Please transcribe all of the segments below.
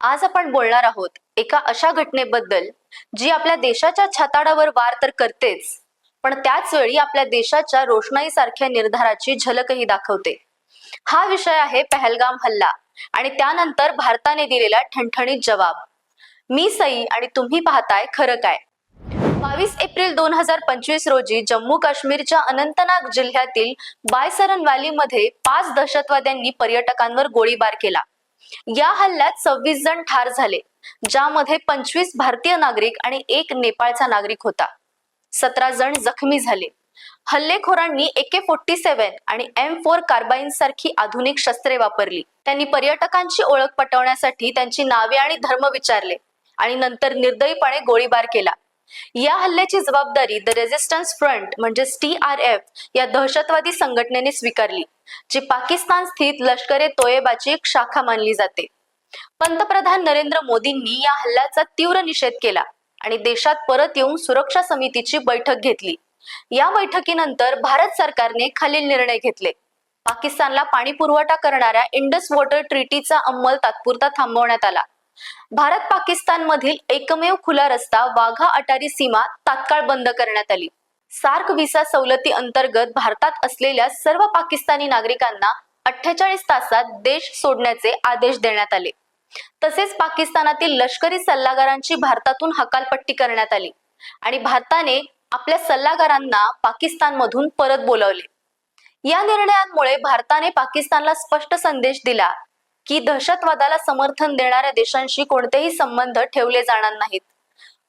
आज आपण बोलणार आहोत एका अशा घटनेबद्दल जी आपल्या देशाच्या छाताडावर वार तर करतेच पण त्याच वेळी आपल्या देशाच्या रोषणाईसारख्या निर्धाराची झलकही दाखवते. हा विषय आहे पहलगाम हल्ला आणि त्यानंतर भारताने दिलेला ठणठणीत जवाब. मी सई आणि तुम्ही पाहताय खरं काय. बावीस एप्रिल दोन हजार पंचवीस रोजी जम्मू काश्मीरच्या अनंतनाग जिल्ह्यातील बायसरन व्हॅलीमध्ये पाच दहशतवाद्यांनी पर्यटकांवर गोळीबार केला. या हल्ल्यात सव्वीस जण ठार झाले ज्यामध्ये पंचवीस भारतीय नागरिक आणि एक नेपाळचा नागरिक होता. सतरा जण जखमी झाले. हल्लेखोरांनी एके फोर्टी सेव्हन आणि एम फोर कार्बाईन सारखी आधुनिक शस्त्रे वापरली. त्यांनी पर्यटकांची ओळख पटवण्यासाठी त्यांची नावे आणि धर्म विचारले आणि नंतर निर्दयीपणे गोळीबार केला. या हल्ल्याची जबाबदारी द रेझिस्टन्स फ्रंट म्हणजे टी आर एफ या दहशतवादी संघटनेने स्वीकारली. जी पाकिस्तान स्थित लष्कर ए तोयबाची एक शाखा मानली जाते. पंतप्रधान नरेंद्र मोदींनी या हल्ल्याचा तीव्र निषेध केला आणि देशात परत येऊन सुरक्षा समितीची बैठक घेतली. या बैठकीनंतर भारत सरकारने खालील निर्णय घेतले. पाकिस्तानला पाणी पुरवठा करणाऱ्या इंडस वॉटर ट्रीटीचा अंमल तात्पुरता थांबवण्यात आला. भारत पाकिस्तान मधील एकमेव खुला रस्ता वाघा अटारी सीमा तात्काळ बंद करण्यात आली. सार्क व्हिसा सवलती अंतर्गत भारतात असलेल्या सर्व पाकिस्तानी नागरिकांना अठ्ठेचाळीस तासात देश सोडण्याचे आदेश देण्यात आले. तसेच पाकिस्तानातील लष्करी सल्लागारांची भारतातून हकालपट्टी करण्यात आली आणि भारताने आपल्या सल्लागारांना पाकिस्तानमधून परत बोलवले. या निर्णयांमुळे भारताने पाकिस्तानला स्पष्ट संदेश दिला की दहशतवादाला समर्थन देणाऱ्या देशांशी कोणतेही संबंध ठेवले जाणार नाहीत.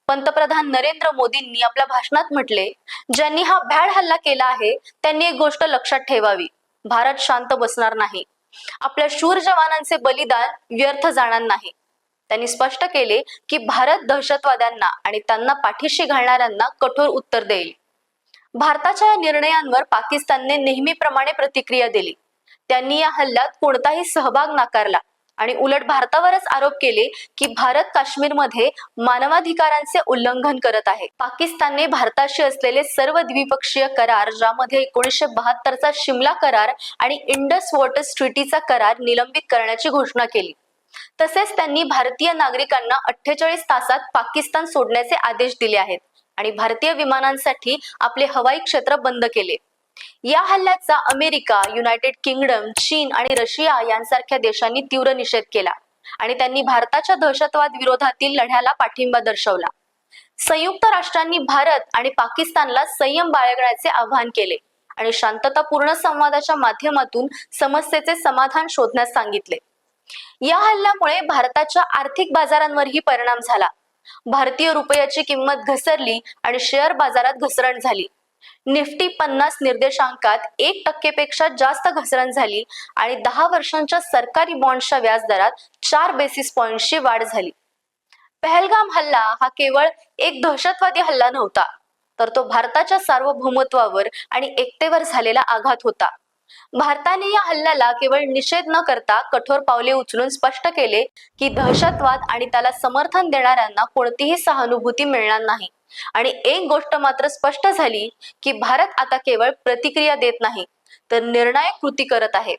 पंतप्रधान नरेंद्र मोदींनी आपल्या भाषणात म्हटले ज्यांनी हा भ्याड हल्ला केला आहे त्यांनी एक गोष्ट लक्षात ठेवावी. भारत शांत बसणार नाही. आपल्या शूर जवानांचे बलिदान व्यर्थ जाणार नाही. त्यांनी स्पष्ट केले की भारत दहशतवाद्यांना आणि त्यांना पाठीशी घालणाऱ्यांना कठोर उत्तर देईल. भारताच्या या निर्णयांवर पाकिस्तानने नेहमीप्रमाणे प्रतिक्रिया दिली. त्यांनी या हल्ल्यात कोणताही सहभाग नाकारला. आणि उलट भारतावरच आरोप केले की भारत काश्मीरमध्ये मानवाधिकारांचे उल्लंघन करत आहे. पाकिस्तानने भारताशी असलेले सर्व द्विपक्षीय करार ज्यामध्ये एकोणीसशे बहात्तरचा शिमला करार आणि इंडस वॉटर ट्रीटीचा करार निलंबित करण्याची घोषणा केली. तसेच त्यांनी भारतीय नागरिकांना अठ्ठेचाळीस तासात पाकिस्तान सोडण्याचे आदेश दिले आहेत आणि भारतीय विमानांसाठी आपले हवाई क्षेत्र बंद केले. या हल्ल्याचा अमेरिका युनायटेड किंगडम चीन आणि रशिया यांसारख्या देशांनी तीव्र निषेध केला आणि त्यांनी भारताच्या दहशतवाद विरोधातील लढ्याला पाठिंबा दर्शवला. संयुक्त राष्ट्रांनी भारत आणि पाकिस्तानला संयम बाळगण्याचे आवाहन केले आणि शांततापूर्ण संवादाच्या माध्यमातून समस्येचे समाधान शोधण्यास सांगितले. या हल्ल्यामुळे भारताच्या आर्थिक बाजारांवरही परिणाम झाला. भारतीय रुपयाची किंमत घसरली आणि शेअर बाजारात घसरण झाली. निफ्टी पन्नास निर्देशांकात एक टक्केपेक्षा जास्त घसरण झाली आणि दहा वर्षांच्या सरकारी बॉन्डच्या व्याजदरात चार बेसिस पॉइंटची वाढ झाली. पहलगाम हल्ला हा केवळ एक दहशतवादी हल्ला नव्हता तर तो भारताच्या सार्वभौमत्वावर आणि एकतेवर झालेला आघात होता. भारताने या हल्ल्याला केवळ निषेध न करता कठोर पावले उचलून स्पष्ट केले की दहशतवाद आणि त्याला समर्थन देणाऱ्यांना कोणतीही सहानुभूती मिळणार नाही. आणि एक गोष्ट मात्र स्पष्ट झाली की भारत आता केवळ प्रतिक्रिया देत नाही तर निर्णायक कृती करत आहे.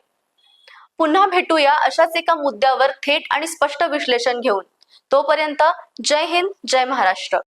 पुन्हा भेटूया अशाच एका मुद्द्यावर थेट आणि स्पष्ट विश्लेषण घेऊन. तोपर्यंत जय हिंद जय महाराष्ट्र.